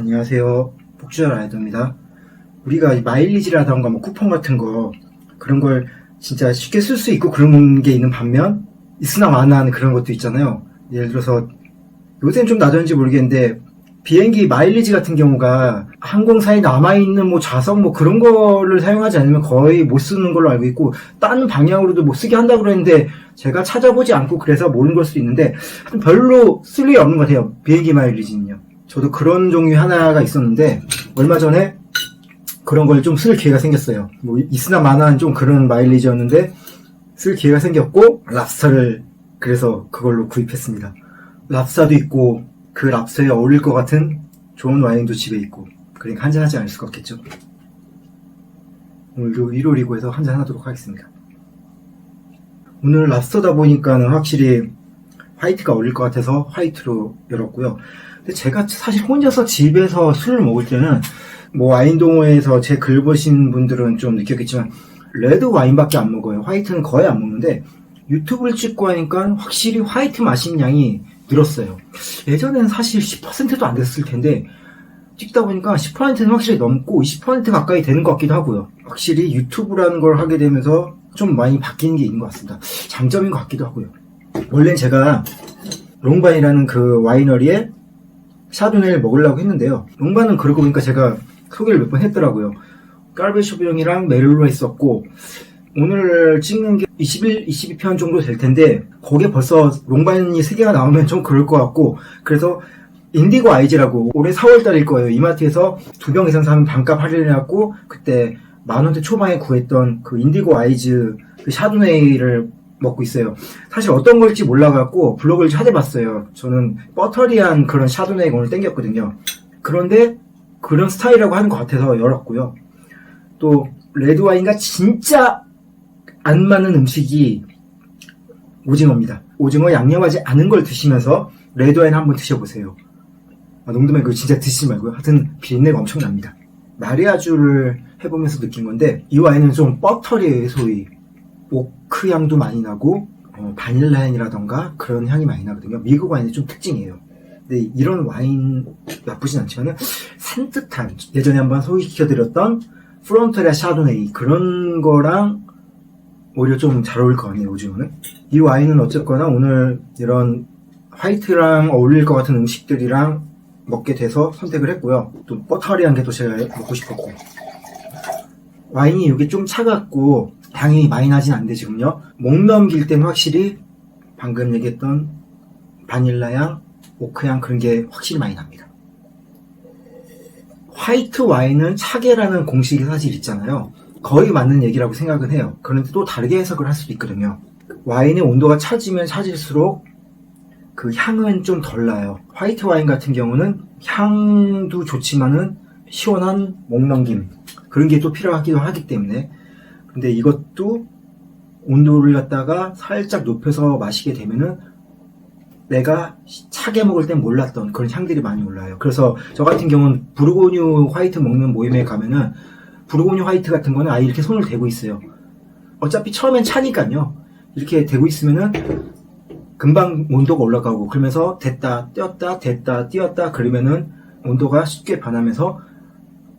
안녕하세요. 복주자 라이더입니다. 우리가 이 마일리지라던가 뭐 쿠폰 같은 거 그런 걸 진짜 쉽게 쓸 수 있고 그런 게 있는 반면 있으나 마나한 그런 것도 있잖아요. 예를 들어서 요새는 좀 낮았는지 모르겠는데 비행기 마일리지 같은 경우가 항공사에 남아있는 뭐 좌석 뭐 그런 거를 사용하지 않으면 거의 못 쓰는 걸로 알고 있고 다른 방향으로도 못 쓰게 한다고 그랬는데 제가 찾아보지 않고 그래서 모르는 걸 수도 있는데 별로 쓸 일이 없는 것 같아요. 비행기 마일리지는요. 저도 그런 종류 하나가 있었는데 얼마 전에 그런 걸 좀 쓸 기회가 생겼어요. 뭐 있으나 마나한 좀 그런 마일리지였는데 쓸 기회가 생겼고 랍스타를 그래서 그걸로 구입했습니다. 랍스타도 있고 그 랍스타에 어울릴 것 같은 좋은 와인도 집에 있고 그러니까 한잔하지 않을 수가 없겠죠. 오늘도 일요일이고 해서 한잔 하도록 하겠습니다. 오늘 랍스터다 보니까는 확실히 화이트가 어울릴 것 같아서 화이트로 열었고요. 제가 사실 혼자서 집에서 술을 먹을 때는 뭐 와인 동호회에서 제 글 보신 분들은 좀 느꼈겠지만 레드 와인밖에 안 먹어요. 화이트는 거의 안 먹는데 유튜브를 찍고 하니까 확실히 화이트 마시는 양이 늘었어요. 예전에는 사실 10%도 안 됐을 텐데 찍다 보니까 10%는 확실히 넘고 20% 가까이 되는 것 같기도 하고요. 확실히 유튜브라는 걸 하게 되면서 좀 많이 바뀌는 게 있는 것 같습니다. 장점인 것 같기도 하고요. 원래는 제가 롱반이라는 그 와이너리에 샤도네를 먹으려고 했는데요. 롱반은 그러고 보니까 제가 소개를 몇 번 했더라고요. 깔베 쇼비뇽이랑 메를로 했었고 오늘 찍는 게 21, 22편 정도 될 텐데 거기에 벌써 롱반이 3개가 나오면 좀 그럴 것 같고 그래서 인디고 아이즈라고 올해 4월 달일 거예요. 이마트에서 두 병 이상 사면 반값 할인해갖고 그때 만 원대 초반에 구했던 그 인디고 아이즈 그 샤도네이를 먹고 있어요. 사실 어떤 걸지 몰라갖고 블로그를 찾아봤어요. 저는 버터리한 그런 샤도네이가 오늘 땡겼거든요. 그런데 그런 스타일이라고 하는 것 같아서 열었고요. 또 레드와인과 진짜 안 맞는 음식이 오징어입니다. 오징어 양념하지 않은 걸 드시면서 레드와인 한번 드셔보세요. 아, 농담에 그 진짜 드시지 말고요. 하여튼 비린내가 엄청납니다. 마리아주를 해보면서 느낀 건데 이 와인은 좀 버터리의 소위 오크 향도 많이 나고 어, 바닐라 향이라던가 그런 향이 많이 나거든요. 미국 와인의 좀 특징이에요. 근데 이런 와인 나쁘진 않지만 산뜻한 예전에 한번 소개시켜드렸던 프론터리아 샤도네이 그런 거랑 오히려 좀 잘 어울릴 것 같네요 오징어는 이 와인은 어쨌거나 오늘 이런 화이트랑 어울릴 것 같은 음식들이랑 먹게 돼서 선택을 했고요 또 버터리한 게 또 제가 먹고 싶었고 와인이 이게 좀 차갑고 향이 많이 나진 않는데 지금요 목 넘길 때는 확실히 방금 얘기했던 바닐라 향, 오크 향 그런 게 확실히 많이 납니다 화이트 와인은 차게라는 공식이 사실 있잖아요. 거의 맞는 얘기라고 생각은 해요. 그런데 또 다르게 해석을 할 수도 있거든요. 와인의 온도가 차지면 차질수록 그 향은 좀 덜 나요. 화이트 와인 같은 경우는 향도 좋지만은 시원한 목 넘김 그런 게 또 필요하기도 하기 때문에 근데 이것도 온도를 갖다가 살짝 높여서 마시게 되면은 내가 차게 먹을 땐 몰랐던 그런 향들이 많이 올라요. 그래서 저 같은 경우는 부르고뉴 화이트 먹는 모임에 가면은 부르고뉴 화이트 같은 거는 아예 이렇게 손을 대고 있어요. 어차피 처음엔 차니까요. 이렇게 대고 있으면은 금방 온도가 올라가고 그러면서 됐다 띄었다 됐다 띄었다 그러면은 온도가 쉽게 변하면서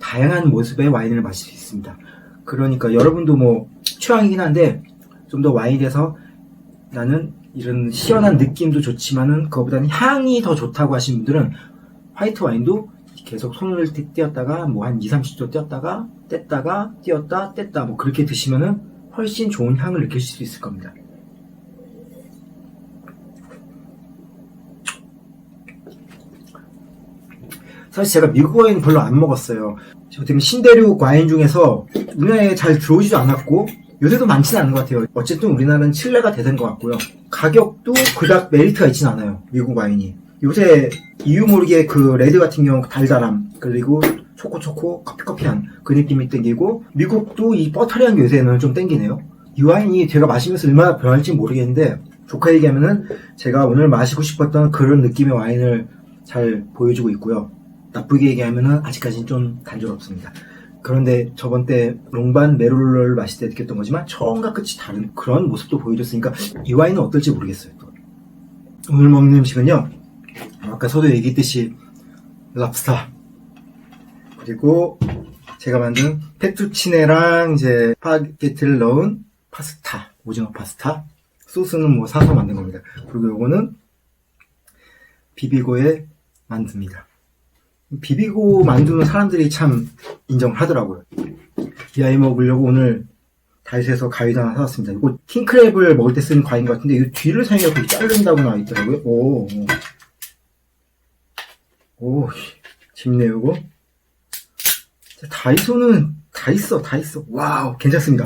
다양한 모습의 와인을 마실 수 있습니다. 그러니까 여러분도 뭐 취향이긴 한데 좀 더 와인에 대해서 나는 이런 시원한 느낌도 좋지만은 그거보다는 향이 더 좋다고 하신 분들은 화이트 와인도 계속 손을 띄- 띄었다가 뭐 한 2, 30초 띄었다가 뗐다가 띄었다 뗐다 뭐 그렇게 드시면은 훨씬 좋은 향을 느끼실 수 있을 겁니다. 사실 제가 미국 와인 별로 안 먹었어요. 저 때문에 신대륙 와인 중에서 우리나라에 잘 들어오지도 않았고 요새도 많지는 않은 것 같아요. 어쨌든 우리나라는 칠레가 대된 것 같고요. 가격도 그닥 메리트가 있진 않아요. 미국 와인이. 요새 이유 모르게 그 레드 같은 경우 달달함 그리고 초코초코 커피커피한 그 느낌이 땡기고 미국도 이 버터리한 게 요새는 좀 땡기네요. 이 와인이 제가 마시면서 얼마나 변할지 모르겠는데 조카 얘기하면은 제가 오늘 마시고 싶었던 그런 느낌의 와인을 잘 보여주고 있고요. 나쁘게 얘기하면은 아직까지는 좀 단조롭습니다. 그런데 저번 때 롱반 메롤을 마실 때 느꼈던 거지만 처음과 끝이 다른 그런 모습도 보여줬으니까 이 와인은 어떨지 모르겠어요. 또. 오늘 먹는 음식은요. 아까 서도 얘기했듯이 랍스타 그리고 제가 만든 페투치네랑 이제 파게티를 넣은 파스타, 오징어 파스타. 소스는 뭐 사서 만든 겁니다. 그리고 요거는 비비고의 만두입니다. 비비고 만두는 사람들이 참 인정하더라고요. 이 아이 먹으려고 오늘 다이소에서 가위도 하나 사왔습니다. 이거 킹크랩을 먹을 때 쓰는 과인 것 같은데 이 뒤를 사용해서 자른다고 나와 있더라고요. 오, 오, 오 재밌네요 이거. 다이소는 다 있어, 다 있어. 와우, 괜찮습니다.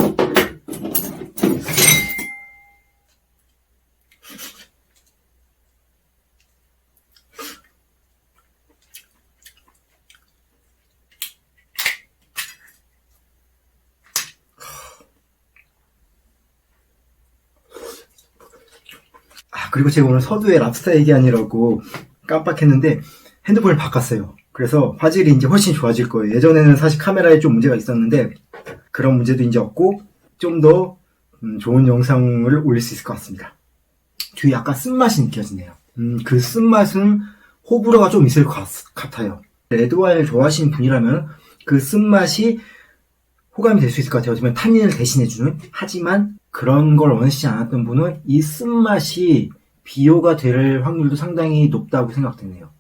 아, 그리고 제가 오늘 서두에 랍스타 얘기하느라고 깜빡했는데 핸드폰을 바꿨어요. 그래서 화질이 이제 훨씬 좋아질 거예요. 예전에는 사실 카메라에 좀 문제가 있었는데 그런 문제도 이제 없고 좀더 음, 좋은 영상을 올릴 수 있을 것 같습니다. 뒤에 약간 쓴맛이 느껴지네요. 음, 그 쓴맛은 호불호가 좀 있을 것 같, 아요 레드와인을 좋아하시는 분이라면 그 쓴맛이 호감이 될 수 있을 것 같아요. 어쩌면 탄닌을 대신해주는. 하지만 그런 걸 원하시지 않았던 분은 이 쓴맛이 비호가 될 확률도 상당히 높다고 생각되네요.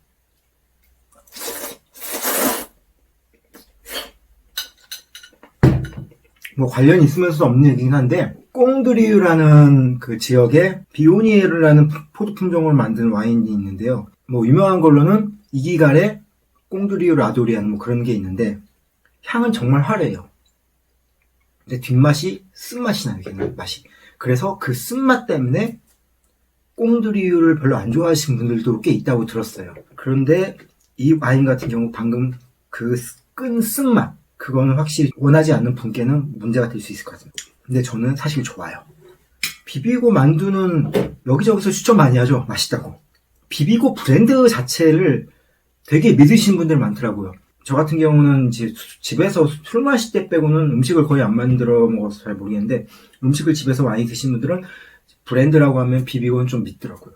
뭐 관련이 있으면서도 없는 얘기긴 한데 꽁드리유라는 그 지역에 비오니에르라는 포도 품종을 만든 와인이 있는데요. 뭐 유명한 걸로는 이기갈의 꽁드리유 라도리아는 뭐 그런 게 있는데 향은 정말 화려해요. 근데 뒷맛이 쓴맛이 나요, 맛이. 그래서 그 쓴맛 때문에 꽁드리유를 별로 안 좋아하시는 분들도 꽤 있다고 들었어요. 그런데 이 와인 같은 경우 방금 그 끈 쓴맛 그거는 확실히 원하지 않는 분께는 문제가 될 수 있을 것 같습니다. 근데 저는 사실 좋아요. 비비고 만두는 여기저기서 추천 많이 하죠. 맛있다고. 비비고 브랜드 자체를 되게 믿으시는 분들 많더라고요. 저 같은 경우는 이제 집에서 술 마실 때 빼고는 음식을 거의 안 만들어 먹어서 잘 모르겠는데 음식을 집에서 많이 드시는 분들은 브랜드라고 하면 비비고는 좀 믿더라고요.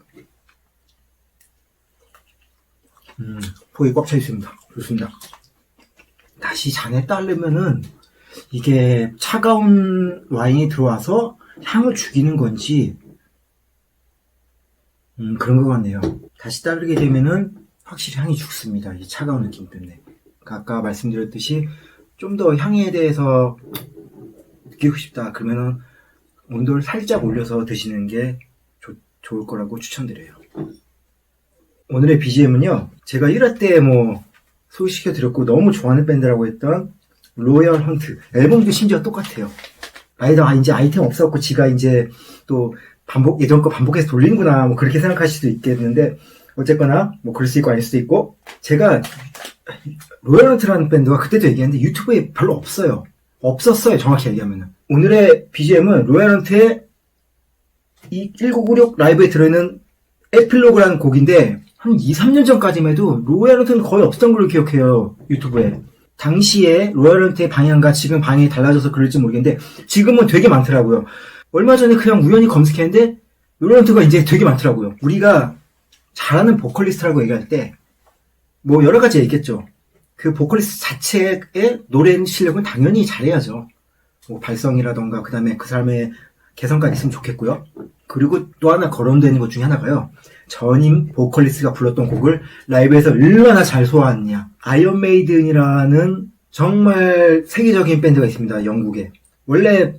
음, 포기 꽉 차 있습니다. 좋습니다. 다시 잔에 따르면은 이게 차가운 와인이 들어와서 향을 죽이는 건지 음, 그런 것 같네요. 다시 따르게 되면은 확실히 향이 죽습니다. 이 차가운 느낌 때문에. 그러니까 아까 말씀드렸듯이 좀 더 향에 대해서 느끼고 싶다. 그러면은 온도를 살짝 올려서 드시는 게 조, 좋을 거라고 추천드려요. 오늘의 BGM은요. 제가 1화 때 뭐 소개시켜 드렸고 너무 좋아하는 밴드라고 했던 로열 헌트 앨범도 심지어 똑같아요. 아이다 아, 이제 아이템 없었고 지가 이제 또 반복 예전 거 반복해서 돌리는구나 뭐 그렇게 생각하실 수도 있겠는데 어쨌거나 뭐 그럴 수 있고 아닐 수도 있고 제가 로열 헌트라는 밴드가 그때도 얘기했는데 유튜브에 별로 없어요. 없었어요 정확히 얘기하면 오늘의 BGM은 로열 헌트의 이 1996 라이브에 들어있는 에필로그라는 곡인데 한 2, 3년 전까지만 해도 로얄런트는 거의 없었던 걸로 기억해요. 유튜브에. 당시에 로얄런트의 방향과 지금 방향이 달라져서 그럴지 모르겠는데 지금은 되게 많더라고요. 얼마 전에 그냥 우연히 검색했는데 로얄런트가 이제 되게 많더라고요. 우리가 잘하는 보컬리스트라고 얘기할 때 뭐 여러 가지 있겠죠. 그 보컬리스트 자체의 노래 실력은 당연히 잘해야죠. 뭐 발성이라던가 그 다음에 그 사람의 개성까지 있으면 좋겠고요. 그리고 또 하나 거론되는 것 중에 하나가요. 전임 보컬리스트가 불렀던 곡을 라이브에서 얼마나 잘 소화했냐. 아이언 메이든이라는 정말 세계적인 밴드가 있습니다. 영국에. 원래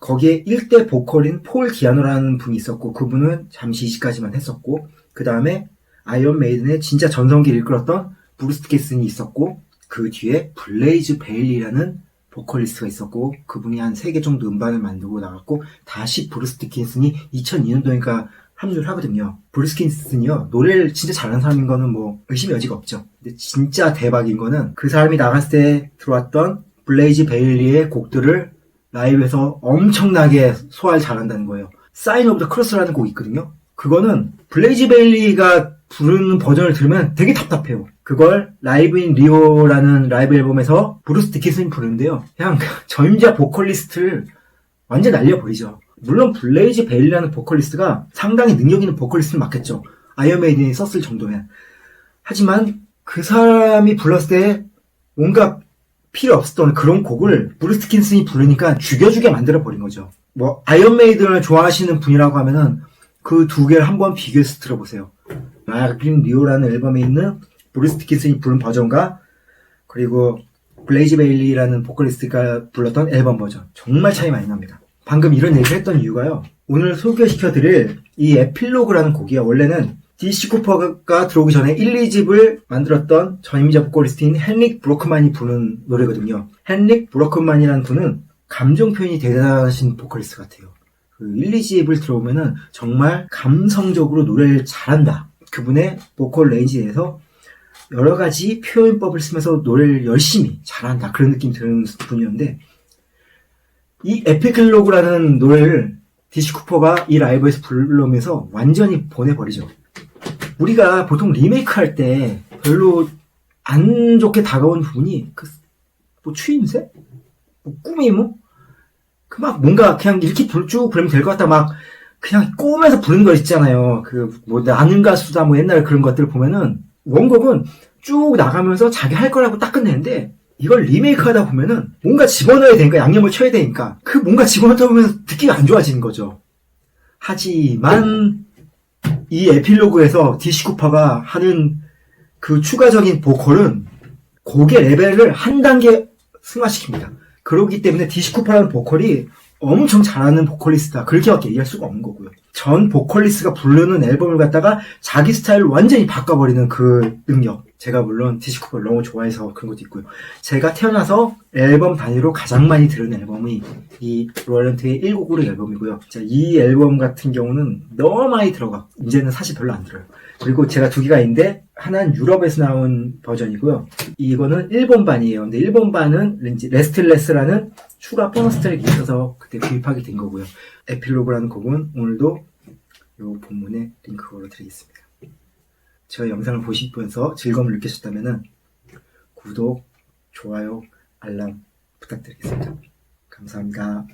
거기에 1대 보컬인 폴 기아노라는 분이 있었고 그분은 잠시 이시까지만 했었고 그 다음에 아이언 메이든의 진짜 전성기를 이끌었던 브루스 캐슨이 있었고 그 뒤에 블레이즈 베일리라는 보컬리스트가 있었고 그분이 한 3개 정도 음반을 만들고 나갔고 다시 브루스 디킨슨이 2002년도니까 합류를 하거든요. 브루스 킨슨이요 노래를 진짜 잘하는 사람인 거는 뭐 의심의 여지가 없죠. 근데 진짜 대박인 거는 그 사람이 나갔을 때 들어왔던 블레이즈 베일리의 곡들을 라이브에서 엄청나게 소화를 잘한다는 거예요. 사인 오브 더 크로스라는 곡이 있거든요. 그거는 블레이즈 베일리가 부르는 버전을 들으면 되게 답답해요. 그걸 라이브 인 리오라는 라이브 앨범에서 브루스 디킨슨이 부르는데요. 그냥 전자 보컬리스트를 완전 날려버리죠. 물론 블레이즈 베일리라는 보컬리스트가 상당히 능력 있는 보컬리스트는 맞겠죠. 아이언메이든이 썼을 정도면. 하지만 그 사람이 불렀을 때 뭔가 필요 없었던 그런 곡을 브루스 킨슨이 부르니까 죽여주게 만들어 버린 거죠. 뭐 아이언 메이든을 좋아하시는 분이라고 하면은 그 두 개를 한번 비교해서 들어보세요. 마그린 리오라는 앨범에 있는 브루스 킨슨이 부른 버전과 그리고 블레이즈 베일리라는 보컬리스트가 불렀던 앨범 버전 정말 차이 많이 납니다. 방금 이런 얘기를 했던 이유가요. 오늘 소개시켜드릴 이 에필로그라는 곡이요. 원래는 DC 쿠퍼가 들어오기 전에 1, 2집을 만들었던 전임자 보컬리스트인 헨릭 브로크만이 부른 노래거든요. 헨릭 브로크만이라는 분은 감정 표현이 대단하신 보컬리스트 같아요. 그 1, 2집을 들어보면은 정말 감성적으로 노래를 잘한다. 그분의 보컬 레인지에 대해서 여러 가지 표현법을 쓰면서 노래를 열심히 잘한다. 그런 느낌이 드는 분이었는데, 이 에피클로그라는 노래를 디시 쿠퍼가 이 라이브에서 부르면서 완전히 보내버리죠. 우리가 보통 리메이크 할 때 별로 안 좋게 다가오는 부분이 그, 뭐 추임새? 뭐 꾸미무? 그 막 뭔가 그냥 이렇게 불- 쭉 부르면 될 것 같다 막 그냥 꼬면서 부르는 거 있잖아요. 그 뭐 나는 가수다 뭐 옛날 그런 것들 보면은 원곡은 쭉 나가면서 자기 할 거라고 딱 끝내는데 이걸 리메이크 하다 보면은 뭔가 집어넣어야 되니까 양념을 쳐야 되니까 그 뭔가 집어넣다 보면 듣기가 안 좋아지는 거죠. 하지만 이 에필로그에서 디시 쿠퍼가 하는 그 추가적인 보컬은 곡의 레벨을 한 단계 승화시킵니다. 그렇기 때문에 디시 쿠퍼라는 보컬이 엄청 잘하는 보컬리스트다. 그렇게밖에 얘기할 수가 없는 거고요. 전 보컬리스트가 부르는 앨범을 갖다가 자기 스타일을 완전히 바꿔버리는 그 능력. 제가 물론 쿠퍼를 너무 좋아해서 그런 것도 있고요. 제가 태어나서 앨범 단위로 가장 많이 들은 앨범이 이 로렌트의 1곡으로 앨범이고요. 자, 이 앨범 같은 경우는 너무 많이 들어가. 이제는 사실 별로 안 들어요. 그리고 제가 두 개가 있는데 하나는 유럽에서 나온 버전이고요. 이거는 일본 반이에요. 근데 일본 반은 왠지 레스틀레스라는 추가 보너스 트랙이 있어서 그때 구입하게 된 거고요. 에필로그라는 곡은 오늘도 요 본문에 링크 걸어드리겠습니다. 저 영상을 보시면서 즐거움을 느끼셨다면 구독, 좋아요, 알람 부탁드리겠습니다. 감사합니다.